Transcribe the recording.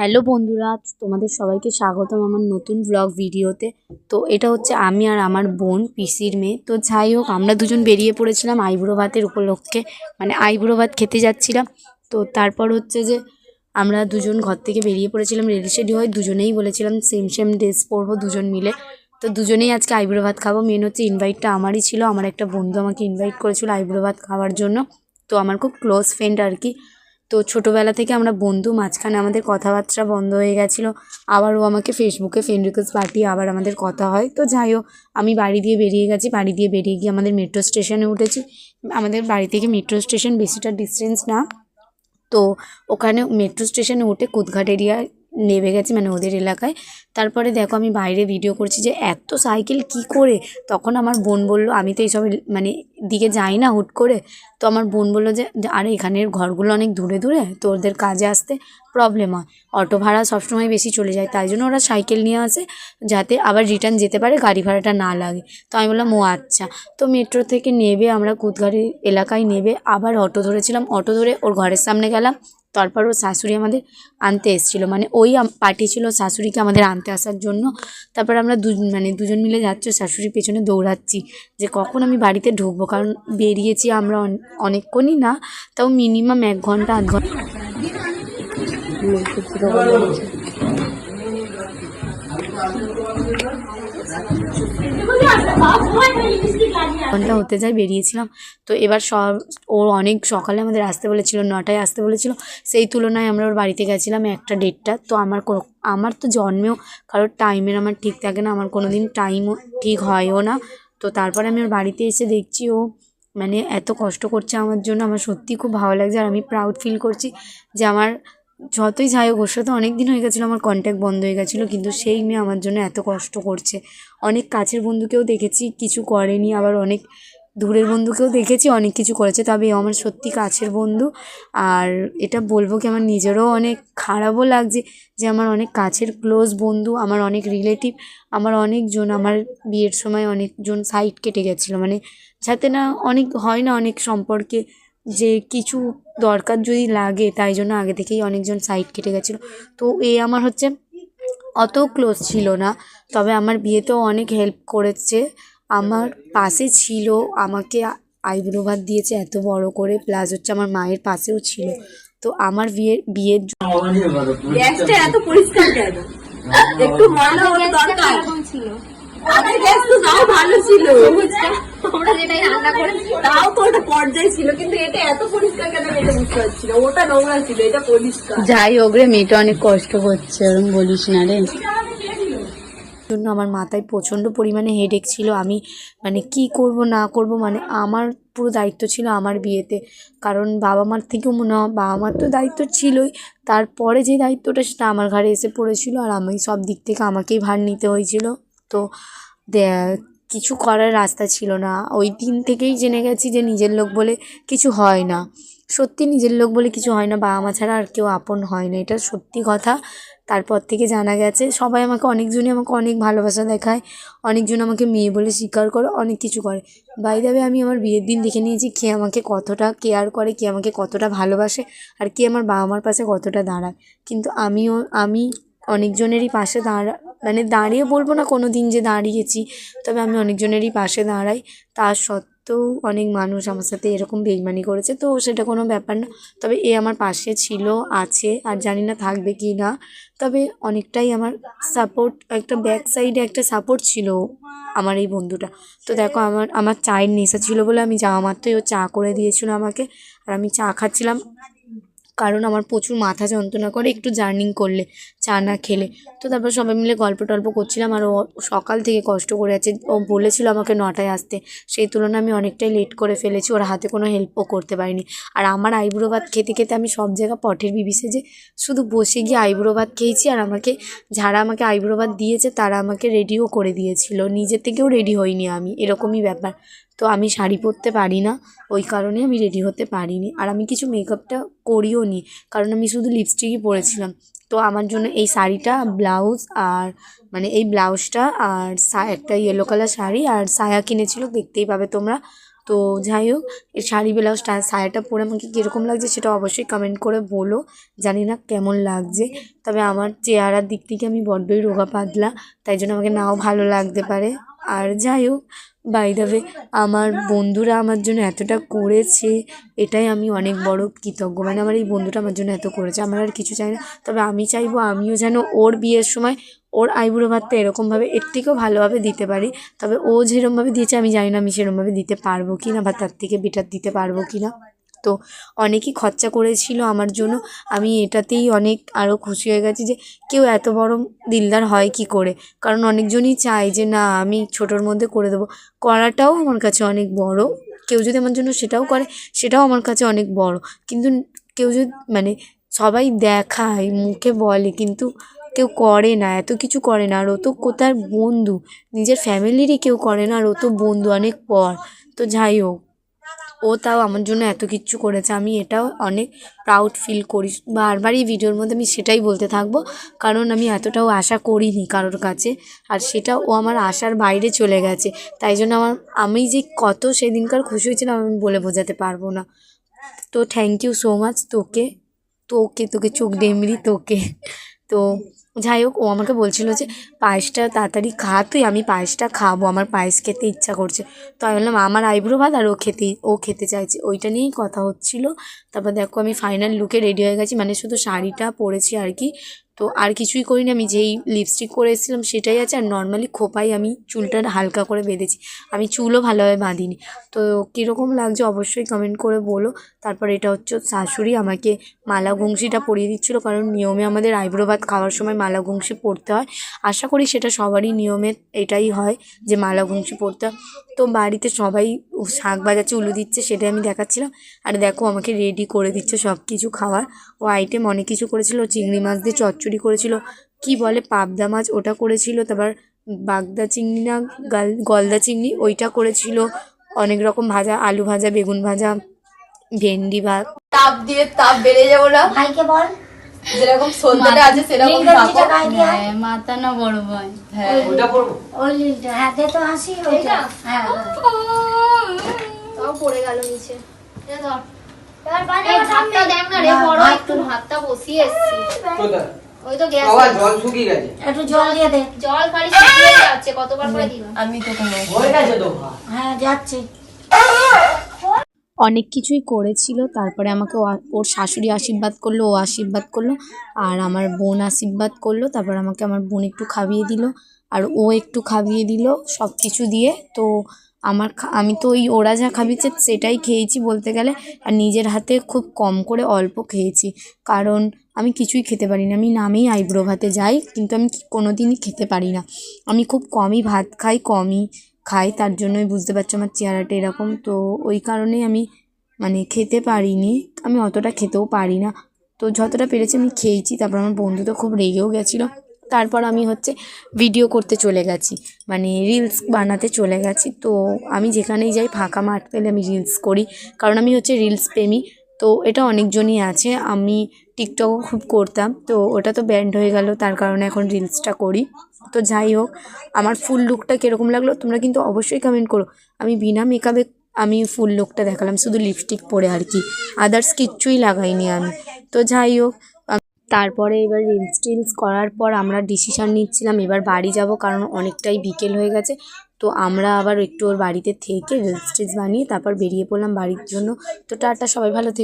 Hello বন্ধুরা তোমাদের সবাইকে স্বাগতম আমার নতুন ব্লগ ভিডিওতে। তো এটা হচ্ছে আমি আর আমার বোন পিসির মেয়ে। তো যাই হোক, আমরা দুজন বেরিয়ে পড়েছিলাম আইবুড়ো ভাতের উপলক্ষে মানে আইবুড়ো ভাত খেতে যাচ্ছিলাম। তো তারপর হচ্ছে যে আমরা দুজন ঘর থেকে বেরিয়ে পড়েছিলাম রেডি সেডি হয়ে দুজনেই বলেছিলাম সেম সেম ড্রেস পরবো দুজন মিলে। তো দুজনেই আজকে আইবুড়ো ভাত খাব। মেন হচ্ছে ইনভাইটটা আমারই ছিল, আমার একটা বন্ধু আমাকে ইনভাইট করেছিল আইবুড়ো ভাত খাওয়ার জন্য। তো আমার খুব ক্লোজ ফ্রেন্ড আর কি। তো ছোটোবেলা থেকে আমরা বন্ধু, মাঝখানে আমাদের কথাবার্তা বন্ধ হয়ে গেছিল। আবার ও আমাকে ফেসবুকে ফ্রেন্ড রিকোয়েস্ট পাঠিয়ে আবার আমাদের কথা হয়। তো যাই হোক, আমি বাড়ি দিয়ে বেরিয়ে গেছি। বাড়ি দিয়ে বেরিয়ে গিয়ে আমাদের মেট্রো স্টেশনে উঠেছি। আমাদের বাড়ি থেকে মেট্রো স্টেশন বেশিটা ডিস্টেন্স না। তো ওখানে মেট্রো স্টেশনে উঠে কুদঘাট এরিয়ায় নেমে গেছি মানে ওদের এলাকায়। তারপরে দেখো আমি বাইরে ভিডিও করছি যে, এত সাইকেল কি করে? তখন আমার বোন বলল, আমি তো এইসব মানে দিকে যাই না হুট করে। তো আমার বোন বলল যে আরে এখানের ঘরগুলো অনেক দূরে দূরে তো ওদের কাজে আসতে প্রবলেম হয়। অটো ভাড়া সবসময় বেশি চলে যায়, তাই জন্য ওরা সাইকেল নিয়ে আসে, যাতে আবার রিটার্ন যেতে পারে, গাড়ি ভাড়াটা না লাগে। তো আমি বললাম, ও আচ্ছা। তো মেট্রো থেকে নেবে, আমরা কুদঘাটের এলাকায় নেবে, আবার অটো ধরেছিলাম, অটো ধরে ওর ঘরের সামনে গেলাম। তারপর ওর শাশুড়ি আমাদের আনতে এসেছিল। মানে ওই আম- পাঠিয়েছিল শাশুড়িকে আমাদের আনতে আসার জন্য। তারপর আমরা দু মানে দুজন মিলে যাচ্ছি, শাশুড়ির পেছনে দৌড়াচ্ছি। যে কখন আমি বাড়িতে ঢুকবো? কারণ বেরিয়েছি আমরা অনেকক্ষণই না, তাও মিনিমাম এক ঘণ্টা, আধ ঘণ্টা। ঘণ্টা হতে যায়, বেরিয়েছিলাম। তো এবার সব, ও অনেক সকালে আমাদের আসতে বলেছিল, নটায় আসতে বলেছিল। সেই তুলনায় আমরা ওর বাড়িতে গেছিলাম একটা ডেটটা তো আমার আমার তো জন্মেও কারোর টাইমের আমার ঠিক থাকে না, আমার কোনো দিন টাইমও ঠিক হয়ও না। তো তারপরে আমি ওর বাড়িতে এসে দেখছি, ও মানে এত কষ্ট করছে আমার জন্য, আমার সত্যিই খুব ভালো লাগছে। আর আমি প্রাউড ফিল করছি যে আমার যতই যাই হোক, ওর সাথে অনেক দিন হয়ে গেছিল, আমার কন্ট্যাক্ট বন্ধ হয়ে গেছিল, কিন্তু সেই মেয়ে আমার জন্য এত কষ্ট করছে। অনেক কাছের বন্ধুকেও দেখেছি, কিছু করেনি, আবার অনেক দূরের বন্ধুকেও দেখেছি, অনেক কিছু করেছে। তবে আমার সত্যি কাছের বন্ধু, আর এটা বলব কি, আমার নিজেরও অনেক খারাপও লাগছে যে আমার অনেক কাছের ক্লোজ বন্ধু, আমার অনেক রিলেটিভ আমার অনেকজন, আমার বিয়ের সময় অনেকজন সাইড কেটে গেছিল। মানে যাতে না অনেক হয় না অনেক সম্পর্কে যে কিছু দরকার যদি লাগে তাই জন্য আগে থেকেই অনেকজন সাইড কেটে গেছিল। তো এ আমার হচ্ছে অত ক্লোজ ছিল না তবে আমার বিয়েতেও অনেক হেল্প করেছে। আমার পাশে ছিল আমাকে আইবুড়ো ভাত দিয়েছে এত বড় করে প্লাস হচ্ছে আমার মায়ের পাশেও ছিল। তো আমার বিয়ের বিয়ের জ- গ্যাসটা এত পরিষ্কার একটু ময়লা আগের গ্যাস তো তাও ভালো ছিল। আমরা যেটাই রান্না করেছি তাও তো ওটা পর্যায়ে ছিল কিন্তু এটা এত পরিষ্কার কেন এটা বুঝতে পারছি না ওটা নোংরা ছিল এটা পরিষ্কার। যাই হোক রে মেয়েটা অনেক কষ্ট করছে ওরকম বলিস না রে। জন্য আমার মাথায় প্রচণ্ড পরিমাণে হেডেক ছিল। আমি মানে কি করব না করব মানে আমার পুরো দায়িত্ব ছিল আমার বিয়েতে। কারণ বাবা মার থেকেও মনে হয় বাবা মার তো দায়িত্ব ছিলই। তারপরে যে দায়িত্বটা সেটা আমার ঘাড়ে এসে পড়েছিল আর আমি সব দিক থেকে আমাকেই ভার নিতে হয়েছিল। তো কিছু করার রাস্তা ছিল না। ওই দিন থেকেই জেনে গেছি যে নিজের লোক বলে কিছু হয় না। সত্যি নিজের লোক বলে কিছু হয় না বাবা মা ছাড়া আর কেউ আপন হয় না, এটা সত্যি কথা। তারপর থেকে জানা গেছে, সবাই আমাকে, অনেকজনই আমাকে অনেক ভালোবাসা দেখায়, অনেকজন আমাকে মেয়ে বলে স্বীকার করে, অনেক কিছু করে। বাই দাবে আমি আমার বিয়ের দিন দেখে নিয়েছি কে আমাকে কতটা কেয়ার করে, কে আমাকে কতটা ভালোবাসে, আর কে আমার বাবা মার পাশে কতটা দাঁড়ায়। কিন্তু আমিও, আমি অনেকজনেরই পাশে দাঁড়া মানে দাঁড়িয়ে বলব না কোনো দিন যে দাঁড়িয়েছি, তবে আমি অনেকজনেরই পাশে দাঁড়াই। তার সত্ত্বেও অনেক মানুষ আমার সাথে এরকম বেইমানি করেছে, তো সেটা কোনো ব্যাপার না। তবে এ আমার পাশে ছিল, আছে, আর জানি না থাকবে কি না। তবে অনেকটাই আমার সাপোর্ট একটা ব্যাক সাইডে একটা সাপোর্ট ছিল আমার এই বন্ধুটা। তো দেখো আমার আমার চায়ের নেশা ছিল বলে আমি যাওয়া মাত্রই ও চা করে দিয়েছিল আমাকে, আর আমি চা খাচ্ছিলাম। কারণ আমার প্রচুর মাথা যন্ত্রণা করে, একটু জার্নিং করলে, চা না খেলে। তো তারপর সবাই মিলে গল্প টল্প করছিলাম আর ও সকাল থেকে কষ্ট করে আছে। ও বলেছিল আমাকে নটায় আসতে। সেই তুলনায় আমি অনেকটাই লেট করে ফেলেছি, ওর হাতে কোনো হেল্পও করতে পারিনি। আর আমার আইবুড়ো ভাত খেতে খেতে আমি সব জায়গা পটের বিবি সেজে শুধু বসে গিয়ে আইবুড়ো ভাত খেয়েছি আর আমাকে, যারা আমাকে আইবুড়ো ভাত দিয়েছে তারা আমাকে রেডিও করে দিয়েছিল। নিজের থেকেও রেডি হইনি আমি, এরকমই ব্যাপার। তো আমি শাড়ি পরতে পারি না, ওই কারণে আমি রেডি হতে পারিনি। আর আমি কিছু মেকআপটা করিও নি, কারণ আমি শুধু লিপস্টিকই পরেছিলাম। তো আমার জন্য এই শাড়িটা ব্লাউজ আর মানে এই ব্লাউজটা আর একটা ইয়েলো কালার শাড়ি আর সায়া কিনেছিল, দেখতেই পাবে তোমরা। তো তো যাই হোক, এই শাড়ি ব্লাউজটা সায়াটা পরে আমাকে কীরকম লাগছে সেটা অবশ্যই কমেন্ট করে বলো। জানি না কেমন লাগছে, তবে আমার চেহারার দিক থেকে আমি বড্ডই রোগা পাতলা তাই জন্য আমাকে নাও ভালো লাগতে পারে। আর যাই হোক বাই দ্য ওয়ে আমার বন্ধুরা আমার জন্য এতটা করেছে, এটাই আমি অনেক বড় কৃতজ্ঞ। মানে আমার এই বন্ধুটা আমার জন্য এত করেছে, আমার আর কিছু চাই না। তবে আমি চাইব আমিও যেন ওর বিয়ের সময় ওর আইবুড়ো ভাতটা এরকমভাবে এর থেকেও ভালোভাবে দিতে পারি। তবে ও যেরমভাবে দিয়েছে, আমি জানি না আমি সেরমভাবে দিতে পারব কি না বা তার থেকে বেটার দিতে পারব কি না তো অনেকই খরচা করেছিল আমার জন্য। আমি এটাতেই অনেক আরও খুশি হয়ে গেছি যে কেউ এত বড় দিলদার হয় কি করে? কারণ অনেকজনই চায় যে না, আমি ছোটোর মধ্যে করে দেবো। করাটাও আমার কাছে অনেক বড়। কেউ যদি আমার জন্য সেটাও করে, সেটাও আমার কাছে অনেক বড়। কিন্তু কেউ যদি মানে সবাই দেখায়, মুখে বলে, কিন্তু কেউ করে না, এত কিছু করে না। আর ও তো কোথার বন্ধু? নিজের ফ্যামিলিরই কেউ করে না, আর ও তো বন্ধু অনেক পর। তো যাই হোক। ও তাও আমার জন্য এত কিচ্ছু করেছে। আমি এটাও অনেক প্রাউড ফিল করি। বারবারই ভিডিওর মধ্যে আমি সেটাই বলতে থাকব। কারণ আমি এতটাও আশা করিনি কারোর কাছে। আর সেটা ও আমার আশার বাইরে চলে গেছে। তাই জন্য আমার, আমি যে কত সেদিনকার খুশি হয়েছিলাম আমি বলে বোঝাতে পারব না। তো থ্যাংক ইউ সো মাচ তোকে তোকে তোকে চোখ ডেমরি তোকে। তো যাই হোক, ও আমাকে বলছিল যে, পায়েসটা তাড়াতাড়ি খা তুই, আমি পায়েসটা খাব, আমার পায়েস খেতে ইচ্ছা করছে। তো আমি বললাম, আমার আইব্রো ভাত আর ও খেতে ও খেতে চাইছে। ওইটা নিয়েই কথা হচ্ছিল। তারপর দেখো, আমি ফাইনাল লুকে রেডি হয়ে গেছি। মানে শুধু শাড়িটা পরেছি আর কি। তো আর কিছুই করিনি, আমি যেই লিপস্টিক করে এসেছিলাম সেটাই আছে আর নর্মালি খোপাই আমি চুলটা হালকা করে বেঁধেছি। আমি চুলও ভালোভাবে বাঁধিনি। তো কীরকম লাগছে অবশ্যই কমেন্ট করে বলো। তারপর এটা হচ্ছে শাশুড়ি আমাকে মালা গুংসিটা পরিয়ে দিচ্ছিল, কারণ নিয়মে আমাদের আইব্রো ভাত খাওয়ার সময় মালা গুংসি পরতে হয়। আশা করি সেটা সবারই নিয়মে এটাই হয় যে মালা গুংসি পরতে হয়। তো বাড়িতে সবাই শাক বাজাচ্ছে, উলু দিচ্ছে, সেটাই আমি দেখাচ্ছিলাম। আর দেখো আমাকে রেডি করে দিচ্ছে সব কিছু খাওয়ার। ও আইটেম অনেক কিছু করেছিল, চিংড়ি মাছ দিয়ে চচ্চড়ি করেছিল। কি বলে? পাবদা মাছ ওটা করেছিল তারপর বাগদা চিংড়ি না গাল গলদা চিংড়ি ওইটা করেছিল। অনেক রকম ভাজা আলু ভাজা বেগুন ভাজা ভেন্ডি ভাত। তাপ দিয়ে তাপ বেড়ে যাব না? ভাইকে বল। যেরকম সন্ধ্যাটা আছে সেরকম আয়। মাথা না বড় ভাই। হ্যাঁ ওই লিলটা হ্যাঁ তো হাসি ওইটা। হ্যাঁ। তাও পড়ে গেল নিচে। দে ধর। এবার বাজে ভাতটা দেখ না রে বড় একটু ভাতটা বসিয়ে এসছি। ওই তো গ্যাস বাবা জল শুকিয়ে গেছে। একটু জল দিয়ে দে। জল খালি শুকিয়ে যাচ্ছে কতবার করে দিলাম আমি তো কোনো হয়ে গেছে তো হ্যাঁ যাচ্ছি। অনেক কিছুই করেছিল তারপরে আমাকে ও- ওর শাশুড়ি আশীর্বাদ করল ও আশীর্বাদ করল আর আমার বোন আশীর্বাদ করল তারপর আমাকে আমার বোন একটু খাইয়ে দিল। আর ও একটু খাইয়ে দিল সব কিছু দিয়ে। তো আমার আমি তো ওই ওরা যা খাবিয়েছে সেটাই খেয়েছি বলতে গেলে। আর নিজের হাতে খুব কম করে অল্প খেয়েছি। কারণ আমি কিছুই খেতে পারি না। আমি নামেই আইব্রো ভাতে যাই, কিন্তু আমি কোনো দিনই খেতে পারি না। আমি খুব কমই ভাত খাই, কমই খাই, তার জন্যই বুঝতে পারছ আমার চেহারাটা এরকম। তো ওই কারণেই আমি মানে খেতে পারিনি। আমি অতটা খেতেও পারি না। তো যতটা পেরেছি আমি খেয়েছি। তারপর আমার বন্ধু তো খুব রেগেও গেছিল। তারপর আমি হচ্ছে ভিডিও করতে চলে গেছি। মানে রিলস বানাতে চলে গেছি। তো আমি যেখানেই যাই ফাঁকা মাঠ পেলে আমি রিলস করি। কারণ আমি হচ্ছে রিলস প্রেমী। তো এটা অনেকজনই আছে। আমি টিকটকও খুব করতাম। তো ওটা তো ব্যান্ড হয়ে গেল। তার কারণে এখন রিলসটা করি। তো যাই হোক, আমার ফুল লুকটা কীরকম লাগল তোমরা কিন্তু অবশ্যই কমেন্ট করো। আমি বিনা মেকআপে আমি ফুল লুকটা দেখালাম। শুধু লিপস্টিক পরে আর কি। আদার্স কিচ্ছুই লাগাইনি আমি। তো যাই হোক তারপরে এবার রিলস টিলস করার পর আমরা ডিসিশান নিচ্ছিলাম, এবার বাড়ি যাব কারণ অনেকটাই বিকেল হয়ে গেছে। তো আমরা আবার একটু ওর বাড়িতে থেকে রিলস টিলস বানিয়ে তারপর বেরিয়ে পড়লাম বাড়ির জন্য। তো টাটা, সবাই ভালো থেকে।